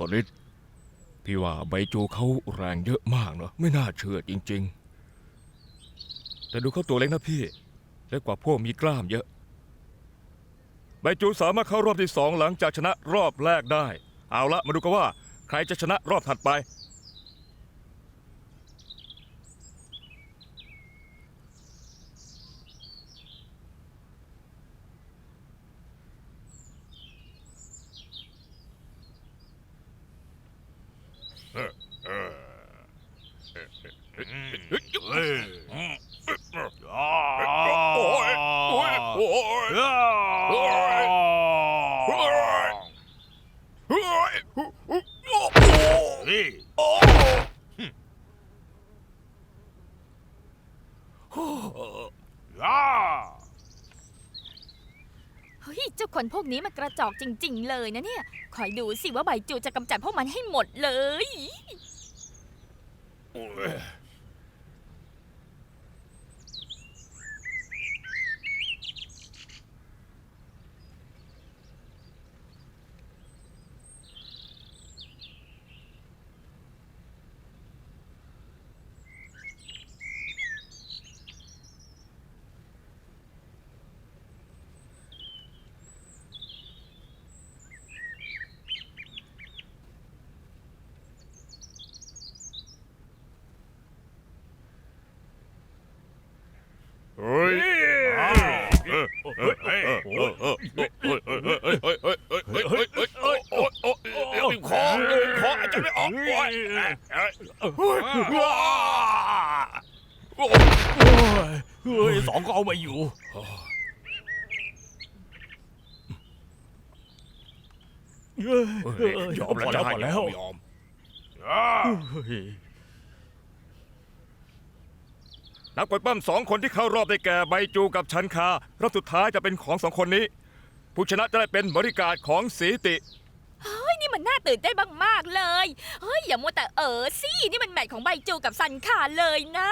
ตอนนี้พี่ว่าใบจูเขาแรงเยอะมากเนอะไม่น่าเชื่อจริง ๆ แต่ดูเขาตัวเล็กนะพี่ เล็กกว่าพวกมีกล้ามเยอะ ใบจูสามารถเข้ารอบที่สองหลังจากชนะรอบแรกได้ เอาละมาดูกันว่า ใครจะชนะรอบถัดไป โอ้ยโอ้ยโอ้ยโอ้ยโอ้ย เฮ้ยเจ้าคนพวกนี้มันกระจอกจริง ๆ เลยนะเนี่ย คอยดูสิว่าใบจูจะกำจัดพวกมันให้หมดเลย บีบคอบีบคออาจารย์ไม่ออกโอ้ยเฮ้ยสองก็เอาไปอยู่ ยอมแล้วยอมแล้วยอม นักปล่อยปั้มสองคนที่เข้ารอบได้แก่ใบจูกับชันคารอบสุดท้ายจะเป็นของสองคนนี้ ผู้ชนะจะได้เป็นบริการของสีติ เฮ้ยนี่มันน่าตื่นเต้นมากๆเลย เฮ้ยอย่ามัวแต่เออสินี่มันแมตช์ของใบจูกับซันคาเลยนะ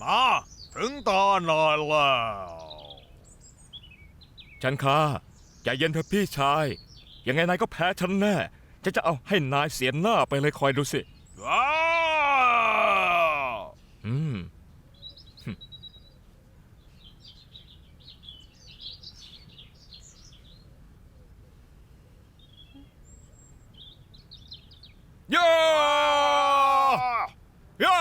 มาถึงตอนนอนแล้วชันคาใจเย็นเถอะพี่ชาย ยังไงนายก็แพ้ฉันแน่ฉันจะเอาให้นายเสียหน้าไปเลยคอยดูสิ ว้าว อืม ย่าย่า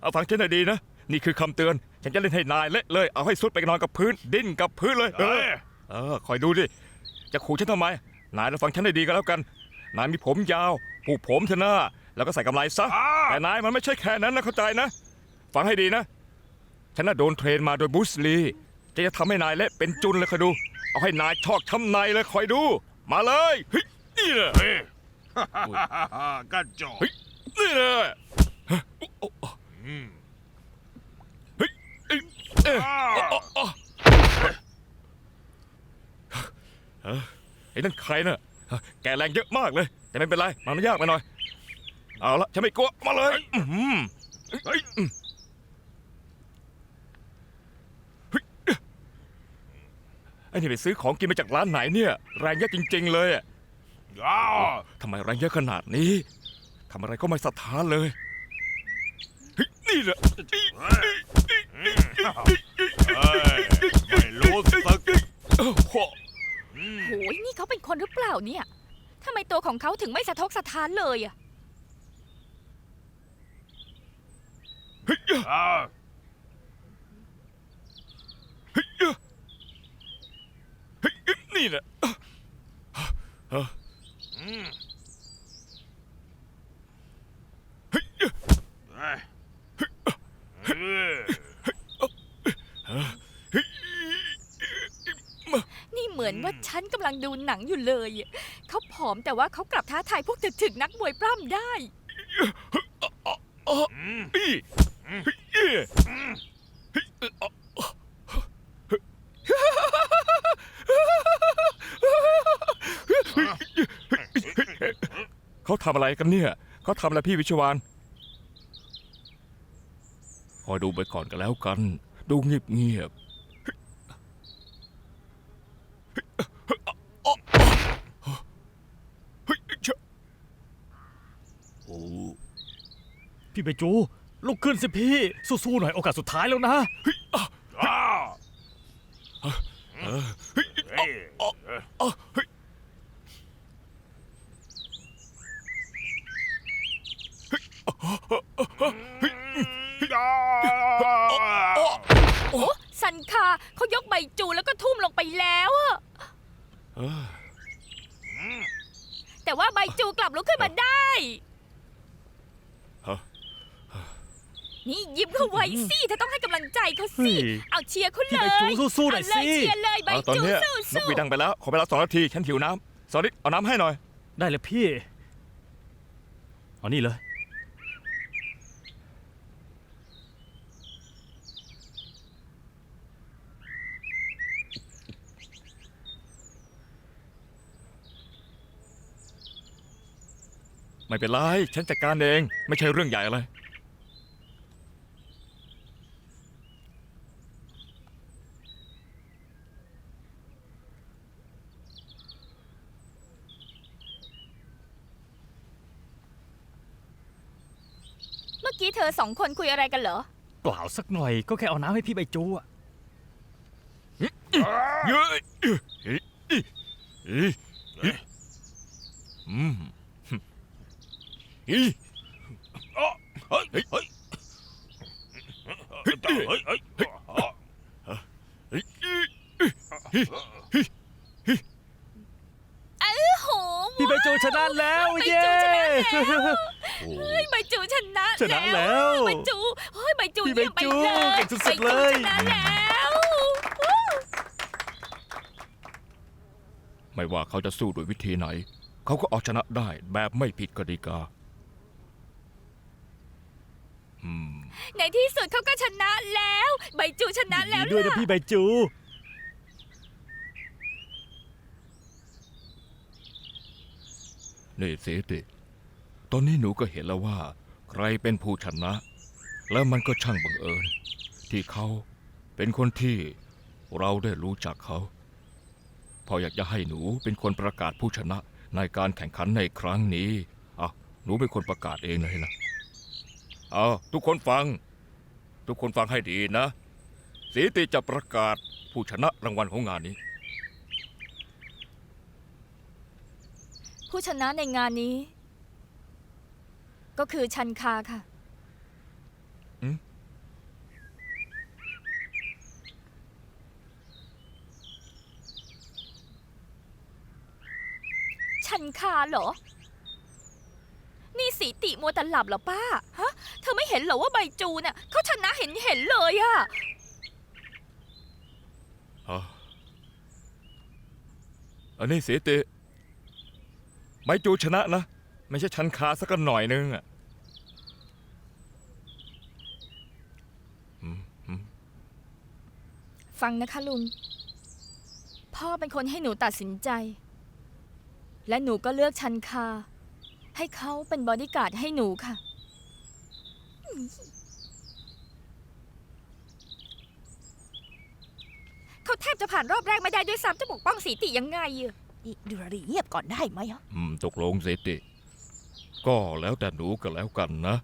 เอา ฟังฉันให้ดีนะ นี่คือคำเตือน ฉันจะเล่นให้นายเละเลย เอาให้สุดไปนอนกับพื้น ดิ้นกับพื้นเลย เอเฮ้อยเออ คอยดูดิ จะขู่ฉันทำไม นายเราฟังฉันให้ดีก็แล้วกัน นายมีผมยาวปลูกผมเถอะนะแล้วก็ใส่กำไลซะ แต่นายมันไม่ใช่แค่นั้นนะเข้าใจนะ ฟังให้ดีนะ ฉันน่ะโดนเทรนมาโดยบุสลีจะจะทำให้นายเละเป็นจุนเลยคอยดู เอาให้นายชอกช้ำในเลยคอยดู มาเลยเฮ้ยนี่เลยเฮ้ยกระจอกเฮ้ยนี่เลยโอ้โอ้อืม เฮ้ยเอ้ยเอ้ยอ้าวโอ้โอ้เอ้ยไอ้นั่นใครน่ะแกแรงเยอะมากเลย แต่ไม่เป็นไร มันยากไปหน่อย เอาละฉันไม่กลัว มาเลยอื้อหือเฮ้ยอื้อเฮ้ยไอ้นี่ไปซื้อของกินมาจากร้านไหนเนี่ย แรงเยอะจริง ๆ เลยอะ อ้าวทำไมแรงเยอะขนาดนี้ ทำอะไรก็ไม่สะท้านเลย นี่แหละไม่รู้สึกโอ้โอยนี่เขาเป็นคนหรือเปล่าเนี่ยทำไมตัวของเขาถึงไม่สะทกสะท้านเลยอะนี่แหละอืมเฮ้ย นี่เหมือนว่าฉันกำลังดูหนังอยู่เลย เขาผอมแต่ว่าเขากลับท้าทายพวกถึกๆนักมวยปล้ำได้อีเขาทำอะไรกันเนี่ย เขาทำอะไรพี่วิชวาน คอยดูไปก่อนก็นแล้วกัน ดูเงียบเงียบโอ้พี่ไปจูลุกขึ้นสิพี่ สู้ๆหน่อยโอกาสสุดท้ายแล้วนะอ ยกใบจูแล้วก็ทุ่มลงไปแล้วอะเออแต่ว่าใบจูกลับลุกขึ้นมาได้ ฮะ นี่ยิ้มเขาไว้สิเธอต้องให้กำลังใจเขาเฮ้สิยเอาเชียร์เขาเลพี่ยใบจูสู้ๆหน่อยเาเลสิเชียร์เลยใบเอาตอนจูเนี้ยสู้นกสู้หวีดดังไปแล้ว ขอเวลาสองนาที ฉันหิวน้ำสอริเอาน้ำให้หน่อย ได้เลยพี่ เอานี่เลย ไม่เป็นไร ฉันจัดการเอง ไม่ใช่เรื่องใหญ่อะไร เมื่อกี้เธอสองคนคุยอะไรกันเหรอ เปล่าสักหน่อยก็แค่เอาน้ำให้พี่ใบจูอะเยอะอีอีอีอีอืม อีเฮ้ย เฮ้ย เฮ้ย เฮ้ย เฮ้ย เฮ้ยอีอีโอ้โหพี่ใบจูชนะแล้วใบเย้จูชนะแล้วเฮ้ยใบจูชนะชนะแล้วใบจูเฮ้ยใบจูพี่ใบเยี่ยมไปจูเลยเก่งสุดๆใบจูเลยชนะแล้วไม่ว่าเขาจะสู้ด้วยวิธีไหน เขาก็เอาชนะได้แบบไม่ผิดกติกา อืมในที่สุดเขาก็ชนะแล้ว ใบจูชนะยิแล้นวดีด้วยนะล่ะพี่ใบจู นี่เสติ ตอนนี้หนูก็เห็นแล้วว่า ใครเป็นผู้ชนะ แล้วมันก็ช่างบังเอิญ ที่เขาเป็นคนที่เราได้รู้จักเขา พออยากจะให้หนูเป็นคนประกาศผู้ชนะในการแข่งขันในครั้งนี้อะหนูเป็นคนประกาศเองเลยนะ เอาทุกคนฟัง ทุกคนฟังให้ดีนะสีติจะประกาศผู้ชนะรางวัลของงานนี้ ผู้ชนะในงานนี้ ก็คือชันคาค่ะอืมชันคาเหรอ นี่สีติมัวแต่หลับเหรอป้า ฮะ เธอไม่เห็นเหรอว่าใบจูน่ะเขาชนะเห็นเห็นเลยอะอะอันนี้เสียติไมจูชนะนะ ไม่ใช่ชันคาสักหน่อยนึงอะอืมอืมฟังนะคะลุง พ่อเป็นคนให้หนูตัดสินใจ และหนูก็เลือกชันคา ให้เขาเป็นบอดี้การ์ดให้หนูค่ะ เขาแทบจะผ่านรอบแรกไม่ได้ด้วยซ้ำจะปกป้องสีติยังไงอะนี่ดูรารีเงียบก่อนได้ไหมอะอืมตกลงเสียติ ก็แล้วแต่หนูก็แล้วกันนะ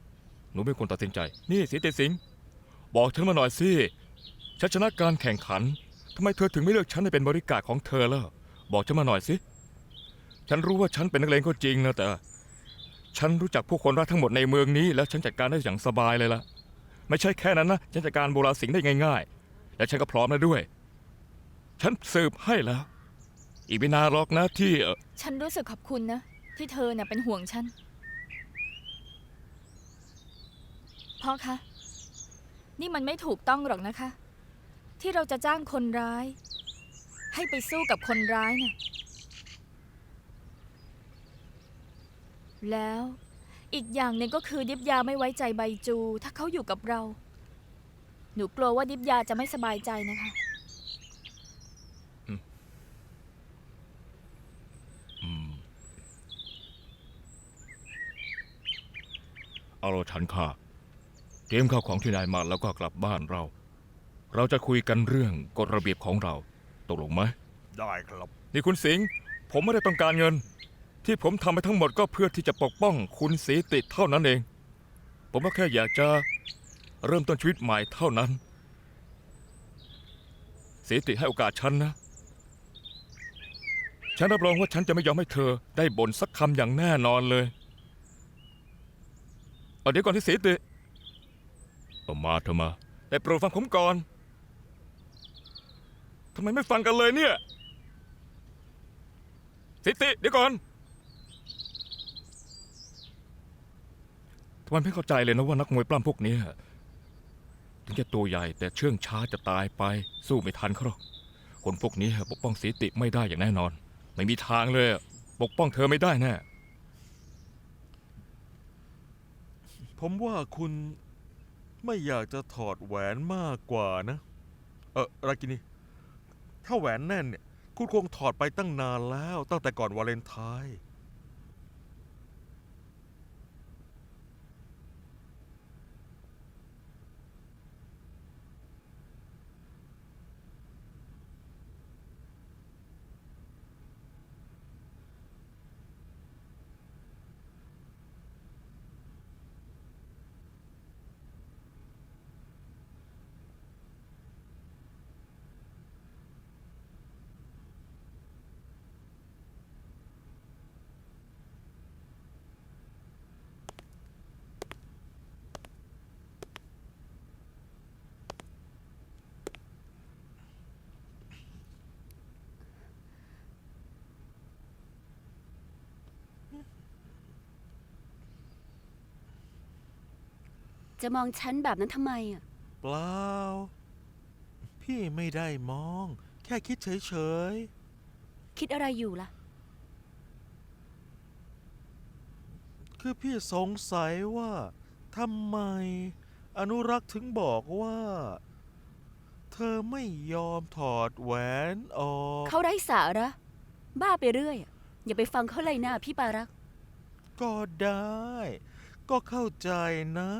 หนูเป็นคนตัดสินใจ นี่เสียติสิงห์บอกฉันมาหน่อยสิฉันชนะการแข่งขันทำไมเธอถึงไม่เลือกฉันให้เป็นบริการดของเธอล่ะบอกฉันมาหน่อยสิ ฉันรู้ว่าฉันเป็นนักเลงก็จริงนะแต่ ฉันรู้จักผู้คนรักทั้งหมดในเมืองนี้ แล้วฉันจัดการได้อย่างสบายเลยล่ะ ไม่ใช่แค่นั้นนะ ฉันจัดการโบราณสิงห์ได้ง่ายๆ และฉันก็พร้อมแล้วด้วย ฉันสืบให้แล้ว อีกไม่นานหรอกนะที่เอ่อฉันรู้สึกขอบคุณนะ ที่เธอน่ะเป็นห่วงฉัน พ่อคะ นี่มันไม่ถูกต้องหรอกนะคะ ที่เราจะจ้างคนร้าย ให้ไปสู้กับคนร้ายน่ะ แล้วอีกอย่างหนึ่งก็คือดิบยาไม่ไว้ใจใบจู ถ้าเขาอยู่กับเรา หนูกลัวว่าดิบยาจะไม่สบายใจนะคะ อืมเอาเราฉันค่ะ เตรียมข้าวของที่นายมาแล้วก็กลับบ้านเรา เราจะคุยกันเรื่องกฎระเบียบของเรา ตกลงไหม ได้ครับ นี่คุณสิงห์ผมไม่ได้ต้องการเงิน ที่ผมทำไปทั้งหมดก็เพื่อที่จะปกป้องคุณสีติดเท่านั้นเอง ผมก็แค่อยากจะเริ่มต้นชีวิตใหม่เท่านั้นเสีติให้โอกาสฉันนะ ฉันรับรองว่าฉันจะไม่ยอมให้เธอได้บ่นสักคำอย่างแน่นอนเลยเอาเดี๋ยวก่อนที่เสีติเอามาเถอะมาแต่โปรดฟังผมก่อนทำไมไม่ฟังกันเลยเนี่ย สิติเดี๋ยวก่อน ทำไมไม่เข้าใจเลยนะว่านักมวยปล้ำพวกนี้ถึงจะตัวใหญ่แต่เชื่องช้าจะตายไป สู้ไม่ทันเขาหรอกคนพวกนี้ปกป้องสีติไม่ได้อย่างแน่นอน ไม่มีทางเลยปกป้องเธอไม่ได้แน่ผมว่าคุณไม่อยากจะถอดแหวนมากกว่านะ เออรากินีถ้าแหวนแน่นเนี่ย คุณคงถอดไปตั้งนานแล้ว ตั้งแต่ก่อนวาเลนไทน์ จะมองฉันแบบนั้นทำไมอะ เปล่า พี่ไม่ได้มอง แค่คิดเฉยคิดอะไรอยู่ล่ะ ๆ คือพี่สงสัยว่าทำไม อนุรักษ์ถึงบอกว่า เธอไม่ยอมถอดแหวนออก เขาไร้สาระ บ้าไปเรื่อยอะอย่าไปฟังเขาเลยนะพี่ปารักก็ได้ ก็เข้าใจนะ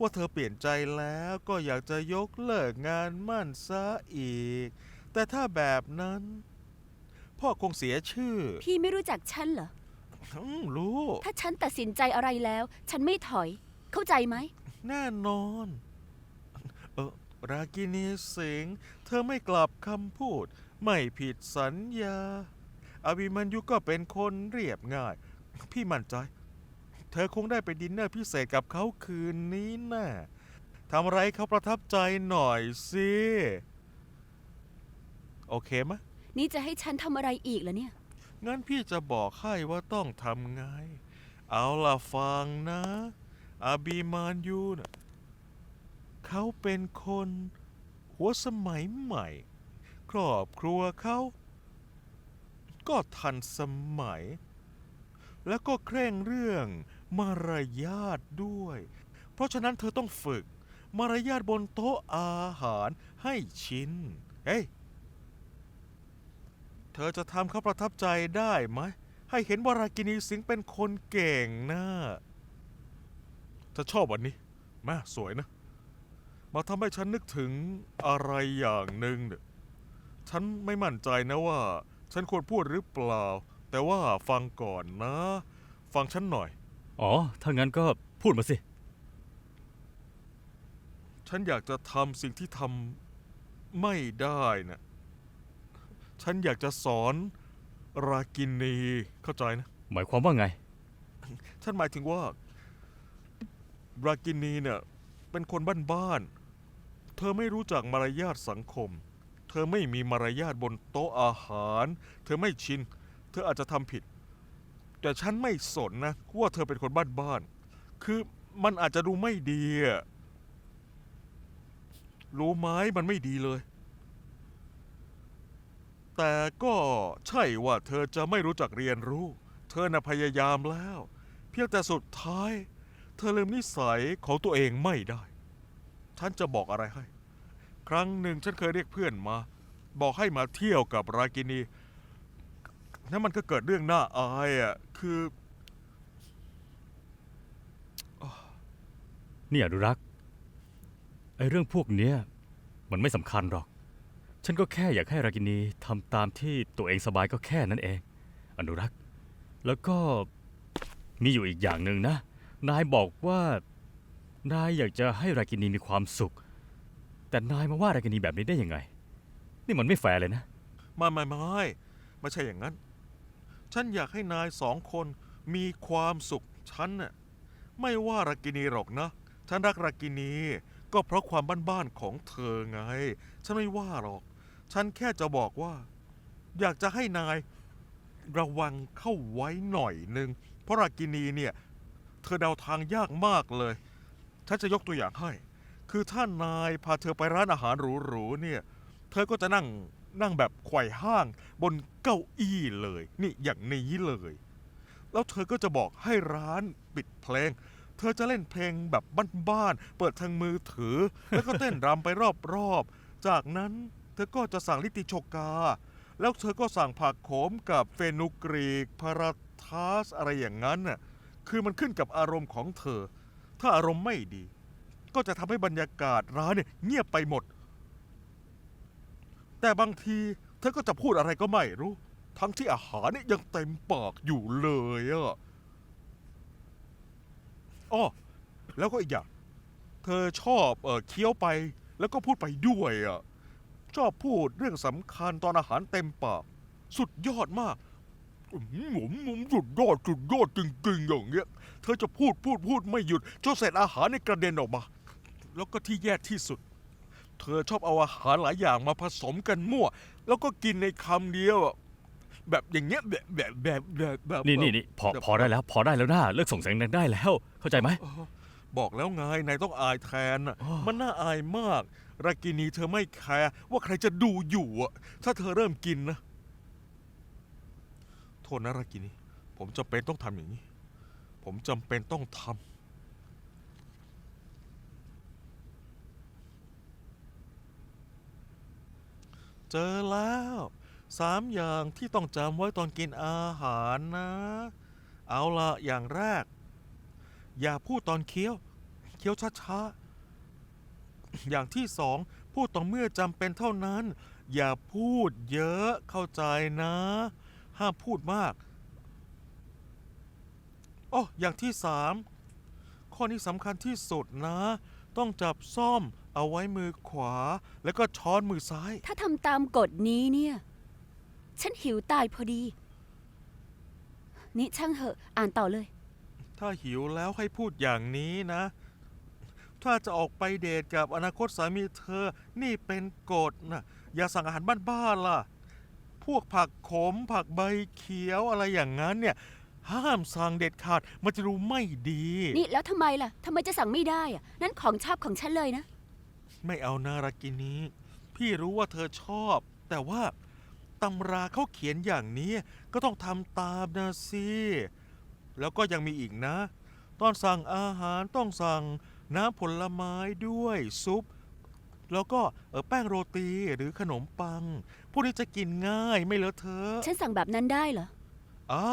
ว่าเธอเปลี่ยนใจแล้วก็อยากจะยกเลิกงานมั่นซะอีก แต่ถ้าแบบนั้น พ่อคงเสียชื่อพี่ไม่รู้จักฉันเหรอ อืมรู้ ถ้าฉันตัดสินใจอะไรแล้ว ฉันไม่ถอย เข้าใจไหม แน่นอน เออรากินีสิงห์เธอไม่กลับคำพูด ไม่ผิดสัญญาอาบิมันยุก็เป็นคนเรียบง่าย พี่มั่นใจเธอคงได้ไปดินเนอร์พิเศษกับเขาคืนนี้แน่ทำอะไรเขาประทับใจหน่อยสิ โอเคไหมะ นี่จะให้ฉันทำอะไรอีกล่ะเนี่ย งั้นพี่จะบอกให้ว่าต้องทำไง เอาล่ะฟังนะอาบีมานยูนะเขาเป็นคน หัวสมัยใหม่ ครอบครัวเขา ก็ทันสมัย แล้วก็เคร่งเรื่อง มารยาทด้วย เพราะฉะนั้นเธอต้องฝึก มารยาทบนโต๊ะอาหารให้ชินเฮ้ยเธอจะทำเขาประทับใจได้ไหม ให้เห็นว่ารากินีสิงเป็นคนเก่งนะเธอชอบวันนี้แม่สวยนะ มาทำให้ฉันนึกถึงอะไรอย่างหนึ่งเนี่ยฉันไม่มั่นใจนะว่า ฉันควรพูดหรือเปล่า แต่ว่าฟังก่อนนะ ฟังฉันหน่อย อ๋อ ถ้างั้นก็พูดมาสิ ฉันอยากจะทำสิ่งที่ทำไม่ได้นะฉันอยากจะสอนรากินีเข้าใจนะ หมายความว่าไง ฉันหมายถึงว่า รากินีเนี่ยเป็นคนบ้านๆ เธอไม่รู้จักมารยาทสังคม เธอไม่มีมารยาทบนโต๊ะอาหาร เธอไม่ชิน เธออาจจะทำผิด แต่ฉันไม่สนนะว่าเธอเป็นคนบ้านๆคือมันอาจจะดูไม่ดีอะรู้ไหมมันไม่ดีเลย แต่ก็ใช่ว่าเธอจะไม่รู้จักเรียนรู้ เธอน่ะพยายามแล้ว เพียงแต่สุดท้าย เธอลืมนิสัยของตัวเองไม่ได้ ฉันจะบอกอะไรให้ ครั้งหนึ่งฉันเคยเรียกเพื่อนมา บอกให้มาเที่ยวกับรากินี นั่นมันก็เกิดเรื่องน่าอายอะ คือ นี่อนุรักษ์ไอ้เรื่องพวกเนี้ยมันไม่สำคัญหรอก ฉันก็แค่อยากให้รากินีทำตามที่ตัวเองสบายก็แค่นั้นเอง อนุรักษ์ แล้วก็มีอยู่อีกอย่างหนึ่งนะ นายบอกว่านายอยากจะให้รากินีมีความสุข แต่นายมาว่ารากินีแบบนี้ได้ยังไง นี่มันไม่แฟร์เลยนะ ไม่ไม่ไม่ไม่ใช่อย่างนั้น ฉันอยากให้นายสองคนมีความสุข ฉันน่ะไม่ว่ารากินีหรอกนะ ฉันรักรากินีก็เพราะความบ้านๆของเธอไง ฉันไม่ว่าหรอก ฉันแค่จะบอกว่า อยากจะให้นายระวังเข้าไว้หน่อยนึง เพราะรากินีเนี่ย เธอเดาทางยากมากเลย ฉันจะยกตัวอย่างให้ คือถ้านายพาเธอไปร้านอาหารหรูๆเนี่ย เธอก็จะนั่ง นั่งแบบไขว่ห้าง บนเก้าอี้เลย นี่อย่างนี้เลย แล้วเธอก็จะบอกให้ร้านปิดเพลง เธอจะเล่นเพลงแบบบ้านๆ เปิดทางมือถือ แล้วก็เต้นรำไปรอบๆ จากนั้นเธอก็จะสั่งลิติโชกา แล้วเธอก็สั่งผักโขมกับเฟนุกรีกพาราทาสอะไรอย่างนั้นน่ะ คือมันขึ้นกับอารมณ์ของเธอ ถ้าอารมณ์ไม่ดี ก็จะทำให้บรรยากาศร้านเนี่ยเงียบไปหมด แต่บางทีเธอก็จะพูดอะไรก็ไม่รู้ ทั้งที่อาหารนี่ยังเต็มปากอยู่เลยอะอ้อแล้วก็อีกอย่าง เธอชอบเออเคี้ยวไป แล้วก็พูดไปด้วยอะชอบพูดเรื่องสำคัญตอนอาหารเต็มปาก สุดยอดมากอืมผมผมสุดยอดสุดยอดจริงๆอย่างเงี้ย เธอจะพูดพูดพูดไม่หยุดจนเศษอาหารในกระเด็นออกมา แล้วก็ที่แย่ที่สุด เธอชอบเอาอาหารหลายอย่างมาผสมกันมั่ว แล้วก็กินในคำเดียวอะแบบอย่างเงี้ยแบบแบบแบบแบบแบบนี่นี่นี่พอพอได้แล้ว พอได้แล้วนะเลิกส่งเสียงดังได้แล้ว เข้าใจไหมเออบอกแล้วไงนายต้องอายแทนน่ะอ้อมันน่าอายมากรากินีเธอไม่แคร์ว่าใครจะดูอยู่อะถ้าเธอเริ่มกินนะ โทษนะรากินีผมจำเป็นต้องทำอย่างนี้ ผมจำเป็นต้องทำ เจอแล้วสามอย่างที่ต้องจำไว้ตอนกินอาหารนะ เอาละอย่างแรก อย่าพูดตอนเคี้ยว เคี้ยวช้าๆ อย่างที่สองพูดต่อเมื่อจำเป็นเท่านั้น อย่าพูดเยอะเข้าใจนะ ห้ามพูดมากอ๋ออย่างที่สามข้อนี้สำคัญที่สุดนะ ต้องจับซ่อมเอาไว้มือขวา แล้วก็ช้อนมือซ้าย ถ้าทำตามกฎนี้เนี่ย ฉันหิวตายพอดี นี่ช่างเหอะ อ่านต่อเลย ถ้าหิวแล้วให้พูดอย่างนี้นะ ถ้าจะออกไปเดทกับอนาคตสามีเธอ นี่เป็นกฎนะอย่าสั่งอาหารบ้านๆล่ะ พวกผักขมผักใบเขียวอะไรอย่างนั้นเนี่ย ห้ามสั่งเด็ดขาดมันจะดูไม่ดี นี่แล้วทำไมล่ะทำไมจะสั่งไม่ได้อะนั่นของชอบของฉันเลยนะ ไม่เอานารากินีพี่รู้ว่าเธอชอบ แต่ว่าตำราเขาเขียนอย่างนี้ก็ต้องทำตามนะสิแล้วก็ยังมีอีกนะ ตอนสั่งอาหารต้องสั่งน้ำผลไม้ด้วยซุป แล้วก็เอ่อแป้งโรตีหรือขนมปัง พวกนี้จะกินง่ายไม่เลอะเทอะ ฉันสั่งแบบนั้นได้เหรอ อ่า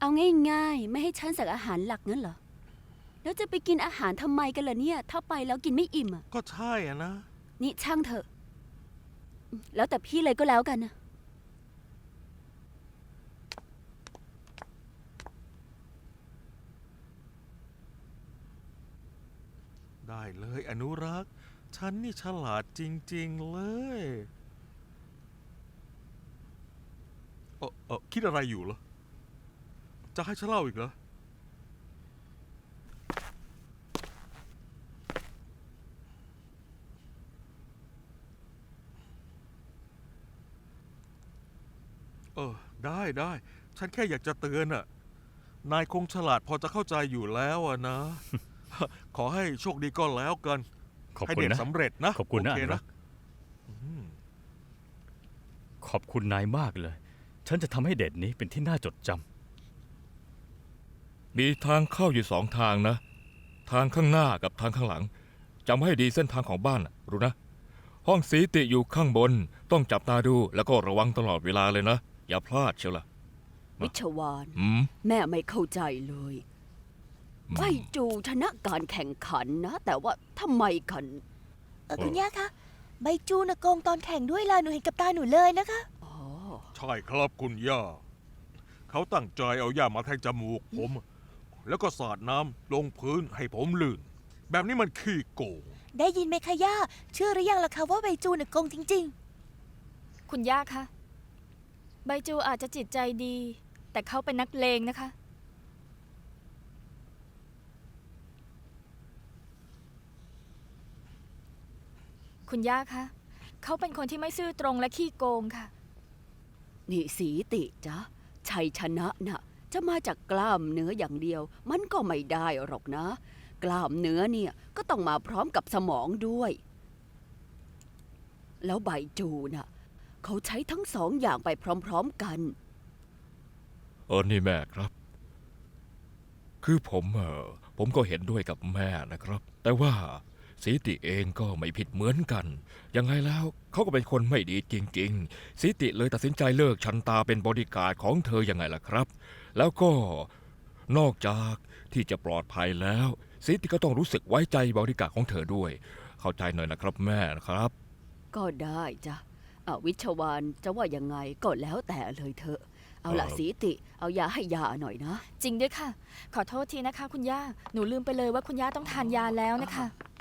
เอาง่ายๆ ไม่ให้ฉันสั่งอาหารหลักงั้นเหรอ แล้วจะไปกินอาหารทำไมกันล่ะเนี่ย ถ้าไปแล้วกินไม่อิ่มอะ ก็ใช่อะนะ นี่ช่างเถอะ แล้วแต่พี่เลยก็แล้วกันนะ ได้เลยอนุรักษ์ ฉันนี่ฉลาดจริง ๆ เลยเออเออคิดอะไรอยู่เหรอ จะให้ฉันเล่าอีกเหรอ เออ ได้ได้ ฉันแค่อยากจะเตือนอะนายคงฉลาดพอจะเข้าใจอยู่แล้วอะนะ ขอให้โชคดีก็แล้วกัน ขอบให้คุณเด็กนะ สำเร็จนะขอบคุณนะโอเคอนุรันะกษ์ อืม ขอบคุณนายมากเลย ฉันจะทำให้เดทนี้เป็นที่น่าจดจำ มีทางเข้าอยู่สองทางนะ ทางข้างหน้ากับทางข้างหลังจำให้ดีเส้นทางของบ้านน่ะรู้นะ ห้องสีติอยู่ข้างบน ต้องจับตาดูแล้วก็ระวังตลอดเวลาเลยนะ อย่าพลาดเชียวล่ะ วิชวานอืม แม่ไม่เข้าใจเลยไบจูชนะการแข่งขันนะ แต่ว่าทำไมกัน เออคุณย่าคะใบจูนะโกงตอนแข่งด้วยล่ะหนูเห็นกับตาหนูเลยนะคะ อ๋อ ใช่ครับคุณย่า เขาตั้งใจเอาย่ามาแทงจมูกผม แล้วก็สาดน้ำลงพื้นให้ผมลื่น แบบนี้มันขี้โกง ได้ยินไหมคะย่า เชื่อหรือยังล่ะคะว่าใบจูน่ะโกงจริง คุณย่าคะ ใบจูอาจจะจิตใจดี แต่เขาเป็นนักเลงนะคะ คุณย่าคะ เขาเป็นคนที่ไม่ซื่อตรงและขี้โกงค่ะ นี่สีติจ๊ะชัยชนะน่ะ จะมาจากกล้ามเนื้ออย่างเดียว มันก็ไม่ได้หรอกนะ กล้ามเนื้อเนี่ยก็ต้องมาพร้อมกับสมองด้วย แล้วใบจูน่ะเขาใช้ทั้งสองอย่างไปพร้อมๆกันเออนี่แม่ครับ คือผมเออผมก็เห็นด้วยกับแม่นะครับ แต่ว่า สีติเองก็ไม่ผิดเหมือนกัน ยังไงแล้วเขาก็เป็นคนไม่ดีจริง ๆ สีติเลยตัดสินใจเลิกชันตาเป็นบริการดของเธอยังไงล่ะครับ แล้วก็นอกจากที่จะปลอดภัยแล้วสีติก็ต้องรู้สึกไว้ใจบริการดของเธอด้วย เข้าใจหน่อยนะครับแม่นะครับ ก็ได้จ้ะอาวิชวานจะว่ายังไงก็แล้วแต่เลยเถอะ เอาละเอ่อสีติ เอายาให้ยาหน่อยนะ จริงด้วยค่ะ ขอโทษทีนะคะ คุณย่า หนูลืมไปเลยว่าคุณย่าต้องทานยาแล้วนะคะอ